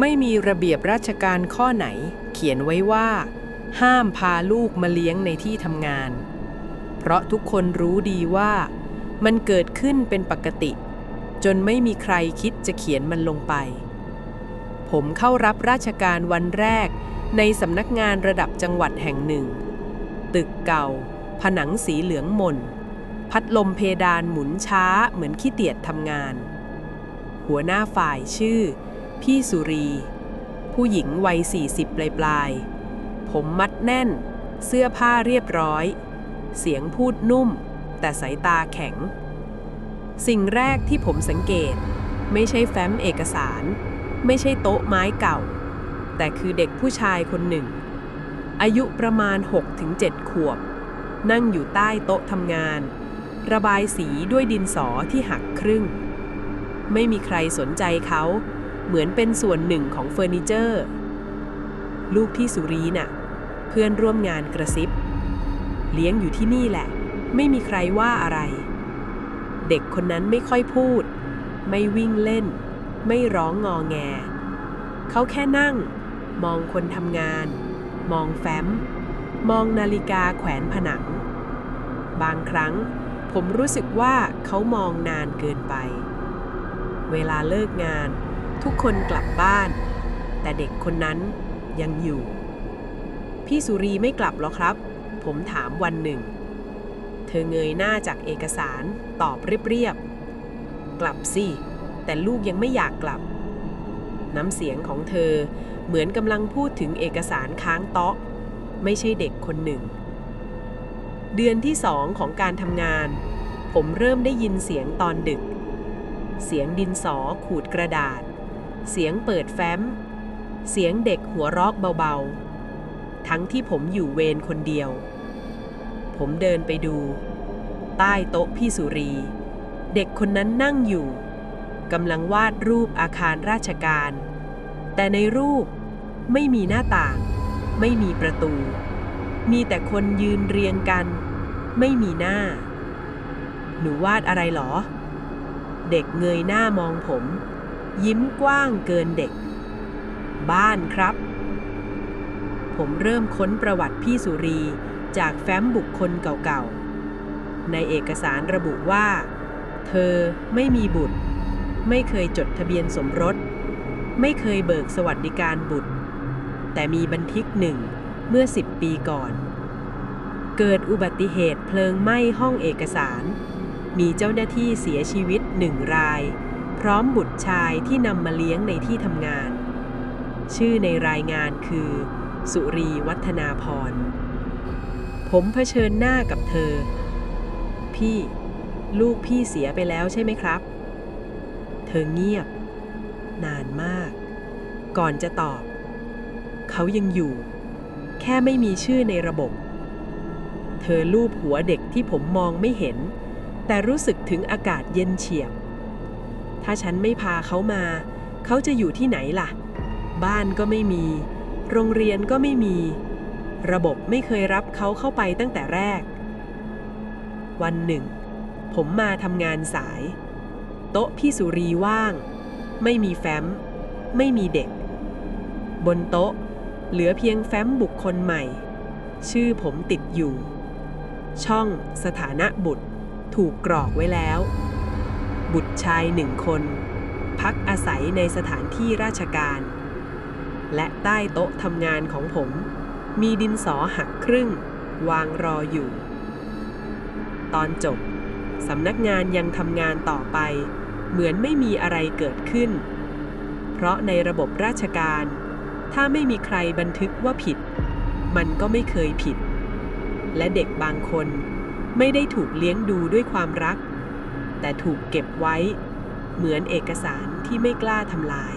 ไม่มีระเบียบราชการข้อไหน เขียนไว้ว่า ห้ามพาลูกมาเลี้ยงในที่ทำงาน เพราะทุกคนรู้ดีว่า มันเกิดขึ้นเป็นปกติ จนไม่มีใครคิดจะเขียนมันลงไป ผมเข้ารับราชการวันแรกในสำนักงานระดับจังหวัดแห่งหนึ่ง ตึกเก่า ผนังสีเหลืองหม่น พัดลมเพดานหมุนช้าเหมือนขี้เตียจทำงาน หัวหน้าฝ่ายชื่อ พี่สุรี ผู้หญิงวัย 40 ปลายปลายๆผมมัดแน่น เสื้อผ้าเรียบร้อย เสียงพูดนุ่ม แต่สายตาแข็ง สิ่งแรกที่ผมสังเกต ไม่ใช่แฟ้มเอกสาร ไม่ใช่โต๊ะไม้เก่า แต่คือเด็กผู้ชายคนหนึ่ง อายุประมาณ 6-7 ขวบ นั่งอยู่ใต้โต๊ะทำงาน ระบายสีด้วยดินสอที่หักครึ่ง ไม่มีใครสนใจเขา เหมือนเป็นส่วนหนึ่งของเฟอร์นิเจอร์ ลูกที่สุรีน่ะ เพื่อนร่วมงานกระซิบ เลี้ยงอยู่ที่นี่แหละ ไม่มีใครว่าอะไร เด็กคนนั้นไม่ค่อยพูด ไม่วิ่งเล่น ไม่ร้องงอแง เขาแค่นั่ง มองคนทำงาน มองแฟ้ม มองนาฬิกาแขวนผนัง บางครั้งผมรู้สึกว่าเขามองนานเกินไป เวลาเลิกงาน ทุกคนกลับบ้าน แต่เด็กคนนั้นยังอยู่ พี่สุรีไม่กลับหรอครับ ผมถามวันหนึ่ง เธอเงยหน้าจากเอกสารตอบเรียบๆ กลับสิ แต่ลูกยังไม่อยากกลับ น้ำเสียงของเธอเหมือนกำลังพูดถึงเอกสารค้างโต๊ะ ไม่ใช่เด็กคนหนึ่ง เดือนที่สองของการทำงาน ผมเริ่มได้ยินเสียงตอนดึกเสียงดินสอขูดกระดาษ เสียงเปิดแฟ้ม เสียงเด็กหัวรอกเบาๆ ทั้งที่ผมอยู่เวรคนเดียว ผมเดินไปดู ใต้โต๊ะพี่สุรี เด็กคนนั้นนั่งอยู่กำลังวาดรูปอาคารราชการ แต่ในรูปไม่มีหน้าต่าง ไม่มีประตู มีแต่คนยืนเรียงกัน ไม่มีหน้า หนูวาดอะไรหรอ เด็กเงยหน้ามองผม ยิ้มกว้างเกินเด็ก บ้านครับ ผมเริ่มค้นประวัติพี่สุรีจากแฟ้มบุคคลเก่าๆ ในเอกสารระบุว่า เธอไม่มีบุตร ไม่เคยจดทะเบียนสมรส ไม่เคยเบิกสวัสดิการบุตร แต่มีบันทึกหนึ่งเมื่อ 10 ปีก่อน เกิดอุบัติเหตุเพลิงไหม้ห้องเอกสาร มีเจ้าหน้าที่เสียชีวิตหนึ่งราย ร้อมบุตรชายที่นำมาเลี้ยงในที่ทำงาน ชื่อในรายงานคือ สุรีวัฒนาพร ผมเผชิญหน้ากับเธอ พี่ ลูกพี่เสียไปแล้วใช่ไหมครับ เธอเงียบ นานมาก ก่อนจะตอบ เขายังอยู่ แค่ไม่มีชื่อในระบบ เธอลูบหัวเด็กที่ผมมองไม่เห็น แต่รู้สึกถึงอากาศเย็นเฉียบ ถ้าฉันไม่พาเขามา เขาจะอยู่ที่ไหนล่ะ บ้านก็ไม่มี โรงเรียนก็ไม่มี ระบบไม่เคยรับเขาเข้าไปตั้งแต่แรก วันหนึ่ง ผมมาทำงานสาย โต๊ะพี่สุรีว่าง ไม่มีแฟ้ม ไม่มีเด็ก บนโต๊ะ เหลือเพียงแฟ้มบุคคลใหม่ ชื่อผมติดอยู่ ช่องสถานะบุตรถูกกรอกไว้แล้ว บุตรชายหนึ่งคน พักอาศัยในสถานที่ราชการ และใต้โต๊ะทำงานของผม มีดินสอหักครึ่ง วางรออยู่ ตอนจบสำนักงานยังทำงานต่อไป เหมือนไม่มีอะไรเกิดขึ้น เพราะในระบบราชการ ถ้าไม่มีใครบันทึกว่าผิด มันก็ไม่เคยผิด และเด็กบางคนไม่ได้ถูกเลี้ยงดูด้วยความรัก แต่ถูกเก็บไว้ เหมือนเอกสารที่ไม่กล้าทำลาย